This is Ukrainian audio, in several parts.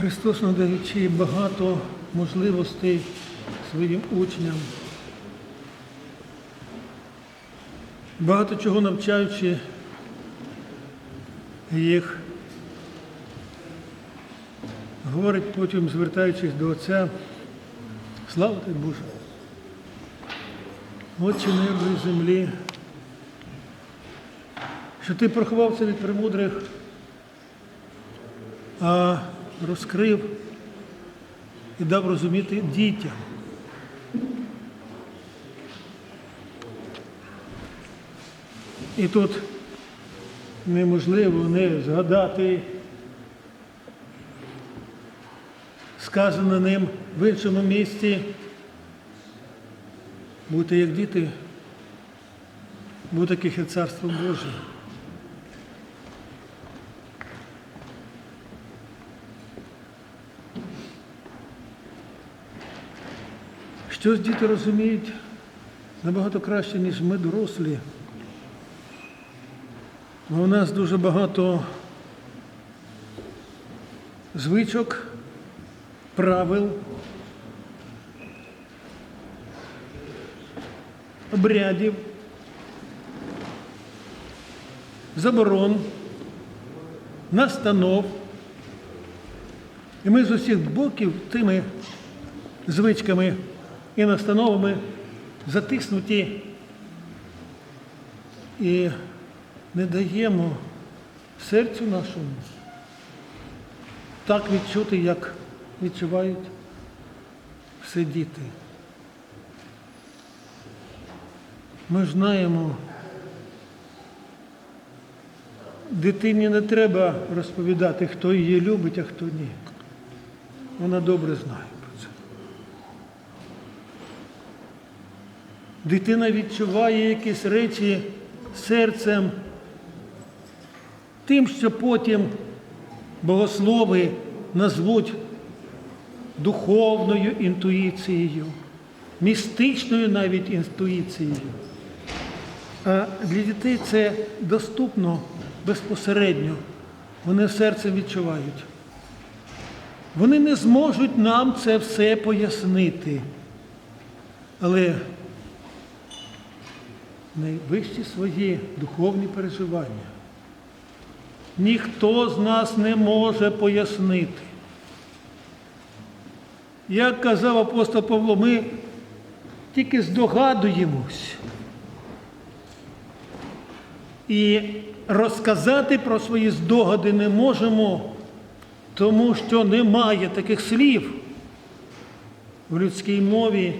Христос, надаючи багато можливостей своїм учням, багато чого навчаючи їх, говорить потім, звертаючись до Отця, слава тобі Боже, Отче неба і землі, що ти проховав це від премудрих, а розкрив і дав розуміти дітям. І тут неможливо не згадати сказане ним в іншому місці. Будьте як діти, бо таких є царство Боже. Щось діти розуміють набагато краще, ніж ми дорослі. У нас дуже багато звичок, правил, обрядів, заборон, настанов. І ми з усіх боків тими звичками і настановами затиснуті і не даємо серцю нашому так відчути, як відчувають всі діти. Ми знаємо, дитині не треба розповідати, хто її любить, а хто ні. Вона добре знає про це. Дитина відчуває якісь речі серцем, тим, що потім богослови назвуть духовною інтуїцією, містичною навіть інтуїцією. А для дітей це доступно безпосередньо. Вони серцем відчувають. Вони не зможуть нам це все пояснити. Але найвищі свої духовні переживання ніхто з нас не може пояснити. Як казав апостол Павло, ми тільки здогадуємось. І розказати про свої здогади не можемо, тому що немає таких слів в людській мові,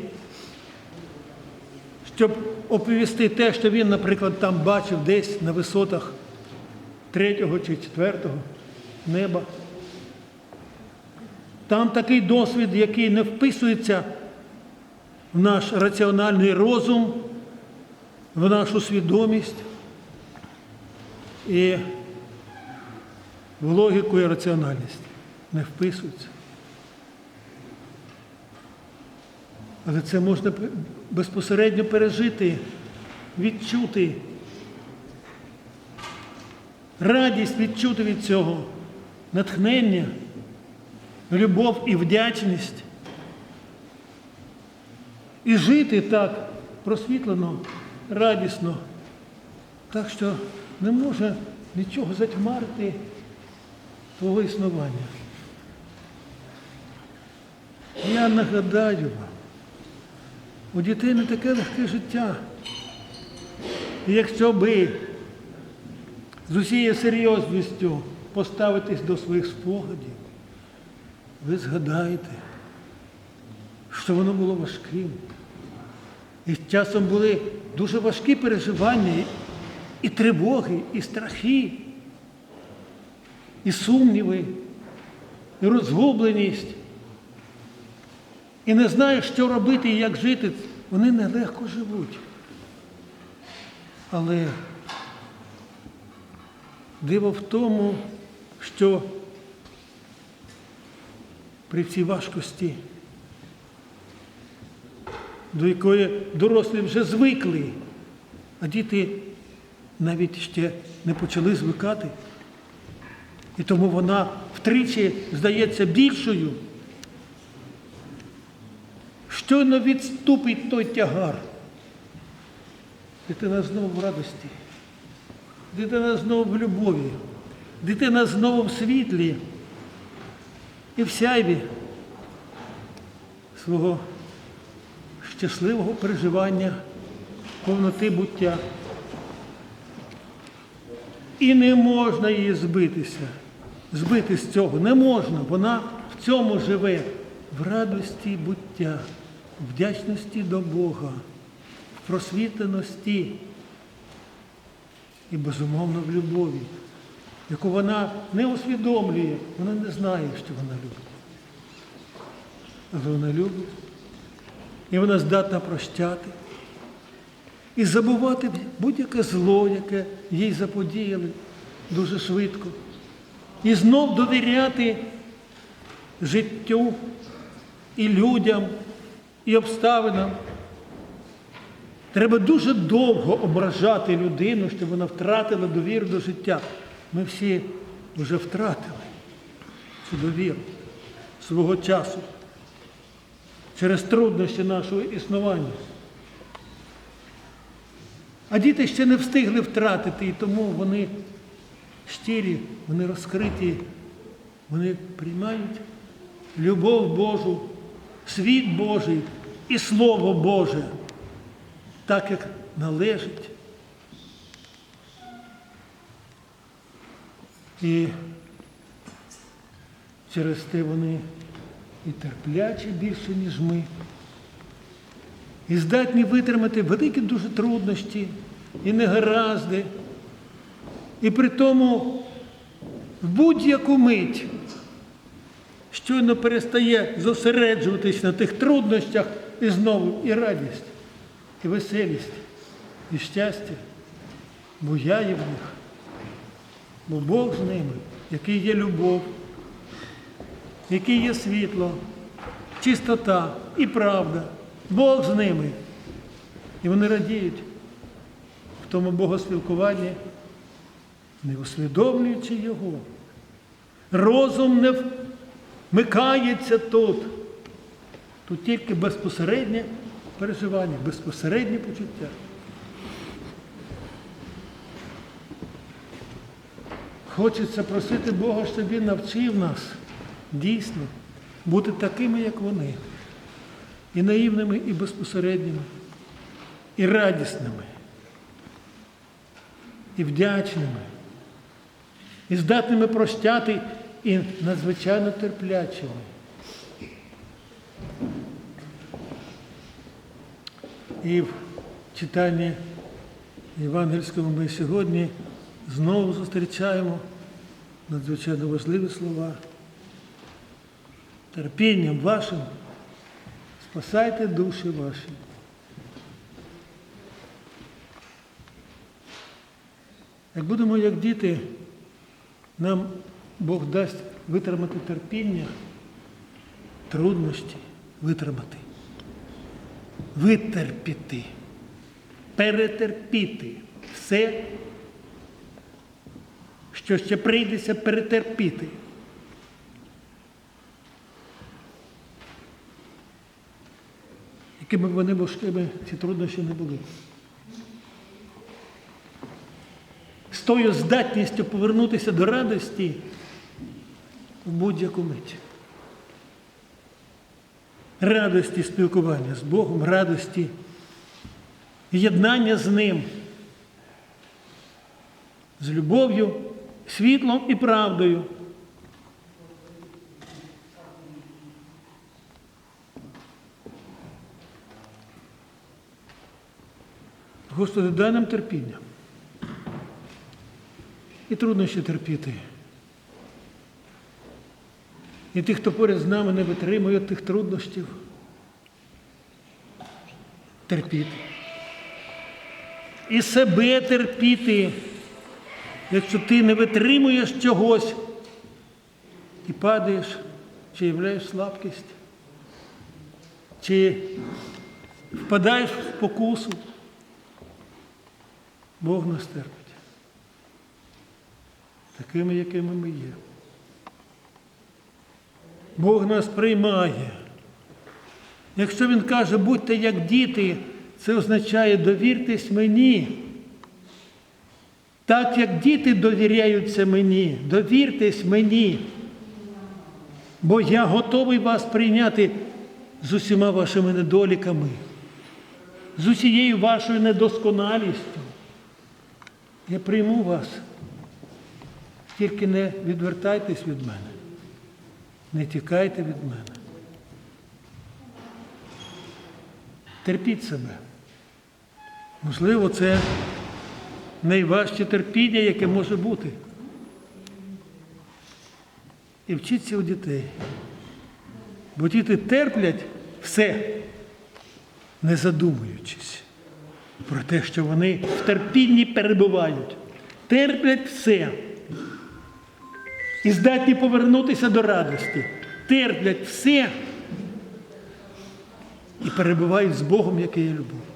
щоб оповісти те, що він, наприклад, там бачив десь на висотах третього чи четвертого неба. Там такий досвід, який не вписується в наш раціональний розум, в нашу свідомість і в логіку і раціональність не вписується. Але це можна безпосередньо пережити, відчути, радість відчути від цього, натхнення, любов і вдячність. І жити так просвітлено, радісно, так що не може нічого затьмарити твого існування. Я нагадаю вам, у дітей не таке легке життя. І якщо ви з усією серйозністю поставитесь до своїх спогадів, ви згадаєте, що воно було важким. І часом були дуже важкі переживання, і тривоги, і страхи, і сумніви, і розгубленість. І не знаєш, що робити і як жити. Вони нелегко живуть. Але диво в тому, що при цій важкості, до якої дорослі вже звикли, а діти навіть ще не почали звикати, І тому вона втричі здається більшою. Щойно відступить той тягар. Дитина знову в радості. Дитина знову в любові. Дитина знову в світлі і в сяйві свого щасливого переживання повноти буття. І не можна її збитися, збити з цього. Не можна. Вона в цьому живе, в радості буття, вдячності до Бога, в просвітленості і, безумовно, в любові, яку вона не усвідомлює, вона не знає, що вона любить. Але вона любить. І вона здатна прощати і забувати будь-яке зло, яке їй заподіяли дуже швидко. І знов довіряти життю і людям, і обставинам. Треба дуже довго ображати людину, щоб вона втратила довіру до життя. Ми всі вже втратили цю довіру свого часу через труднощі нашого існування. А діти ще не встигли втратити, і тому вони щирі, вони розкриті, вони приймають любов Божу, світ Божий і Слово Боже, так як належить. І через те вони і терплячі більше, ніж ми і здатні витримати великі дуже труднощі і негаразди. І при тому в будь-яку мить щойно перестає зосереджуватись на тих труднощах і знову і радість, і веселість, і щастя буяє в них. Бо Бог з ними, який є любов, який є світло, чистота і правда. Бог з ними. І вони радіють в тому богоспілкуванні, не усвідомлюючи його. Розум не вмикається тут. Тут тільки безпосереднє переживання, безпосереднє почуття. Хочеться просити Бога, щоб Він навчив нас дійсно бути такими, як вони і наївними, і безпосередніми, і радісними, і вдячними, і здатними прощати, і надзвичайно терплячими. І в читанні Євангельському ми сьогодні знову зустрічаємо надзвичайно важливі слова. Терпінням вашим спасайте душі ваші. Як будемо, як діти, нам Бог дасть витримати терпіння, труднощі витримати, витерпіти, перетерпіти все, що ще прийдеться перетерпіти. якими б вони важкими ці труднощі не були. З тою здатністю повернутися до радості в будь-яку мить. Радості спілкування з Богом, радості, єднання з Ним, з любов'ю, світлом і правдою. Господи, дай нам терпіння. І труднощі терпіти. І тих, хто поряд з нами не витримує тих труднощів. Терпіти. І себе терпіти, якщо ти не витримуєш чогось і падаєш, чи являєш слабкість, чи впадаєш в спокусу. Бог нас терпить. Такими, якими ми є. Бог нас приймає. Якщо Він каже, будьте як діти, це означає довіртесь мені. Так як діти довіряються мені, довіртесь мені. Бо я готовий вас прийняти з усіма вашими недоліками, з усією вашою недосконалістю. Я прийму вас. Тільки не відвертайтесь від мене, не тікайте від мене. Терпіть себе. Можливо, це найважче терпіння, яке може бути. І вчіться у дітей. Бо діти терплять все, не задумуючись про те, що вони в терпінні перебувають. Терплять все. І здатні повернутися до радості. Терплять все і перебувають з Богом, який є любов.